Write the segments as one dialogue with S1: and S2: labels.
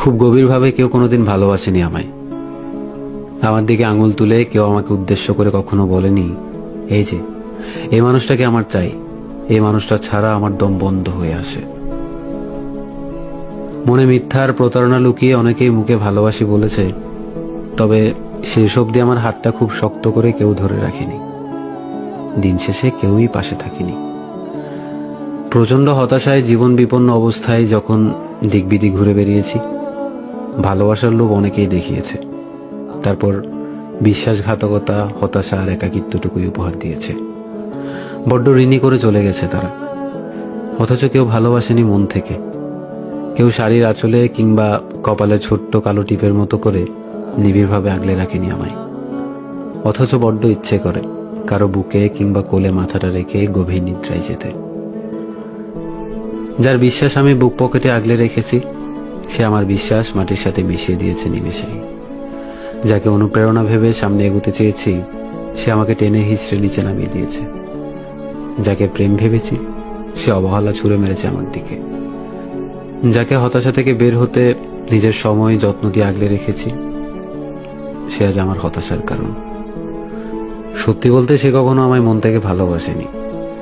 S1: খুব গভীরভাবে কেউ কোনোদিন ভালোবাসেনি আমায়। আমার দিকে আঙুল তুলে কেউ আমাকে উদ্দেশ্য করে কখনো বলেনি, এই যে এই মানুষটাকে আমার চাই। এই মানুষটা ছাড়া আমার দম বন্ধ হয়ে আসে। মনে মিথ্যার প্রতারণা লুকিয়ে অনেকেই মুখে ভালোবাসি বলেছে, তবে শেষ অবধি আমার হাতটা খুব শক্ত করে কেউ ধরে রাখেনি। দিন শেষে কেউই পাশে থাকেনি। প্রচণ্ড হতাশায় জীবন বিপন্ন অবস্থায় যখন দিকবিদি ঘুরে বেরিয়েছি ভালোবাসার লোভ অনেকেই দেখিয়েছে। তারপর বিশ্বাসঘাতকতা, হতাশা আর একাকিত্বটুকুই উপহার দিয়েছে। বড্ড ঋণী করে চলে গেছে তারা। অথচ কেউ ভালোবাসেনি মন থেকে। কেউ শাড়ির আঁচলে কিংবা কপালে ছোট্ট কালো টিপের মতো করে নিবিড়ভাবে আগলে রাখেনি আমায়। অথচ বড্ড ইচ্ছে করে কারও বুকে কিংবা কোলে মাথাটা রেখে গভীর নিদ্রায় যেতে। যার বিশ্বাস আমি বুক পকেটে আগলে রেখেছি সে আমার বিশ্বাস মাটির সাথে মিশিয়ে দিয়েছে নিমেষেই যাকে অনুপ্রেরণা ভেবে সামনে এগোতে চেয়েছি, সে আমাকে টেনে হিচড়ে নিচে নামিয়ে দিয়েছে। যাকে প্রেম ভেবেছি, সে অবহেলা ছুঁড়ে মেরেছে আমার দিকে। যাকে হতাশা থেকে বের হতে নিজের সময় যত্ন দিয়ে আগলে রেখেছি, সে আজ আমার হতাশার কারণ। সত্যি বলতে সে কখনো আমায় মন থেকে ভালোবাসেনি।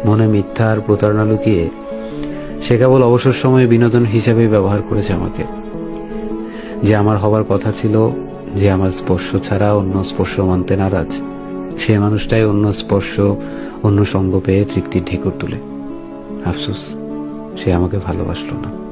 S1: মনে মিথ্যা আর প্রতারণা লুকিয়ে সে কেবল অবসর সময়ে বিনোদন হিসেবেই ব্যবহার করেছে আমাকে। যে আমার হবার কথা ছিল, যে আমার স্পর্শ ছাড়া অন্য স্পর্শ মানতে নারাজ, সে মানুষটাই অন্য স্পর্শ, অন্য সঙ্গ পেয়ে তৃপ্তির ঢেকুর তুলে। আফসোস, সে আমাকে ভালোবাসলো না।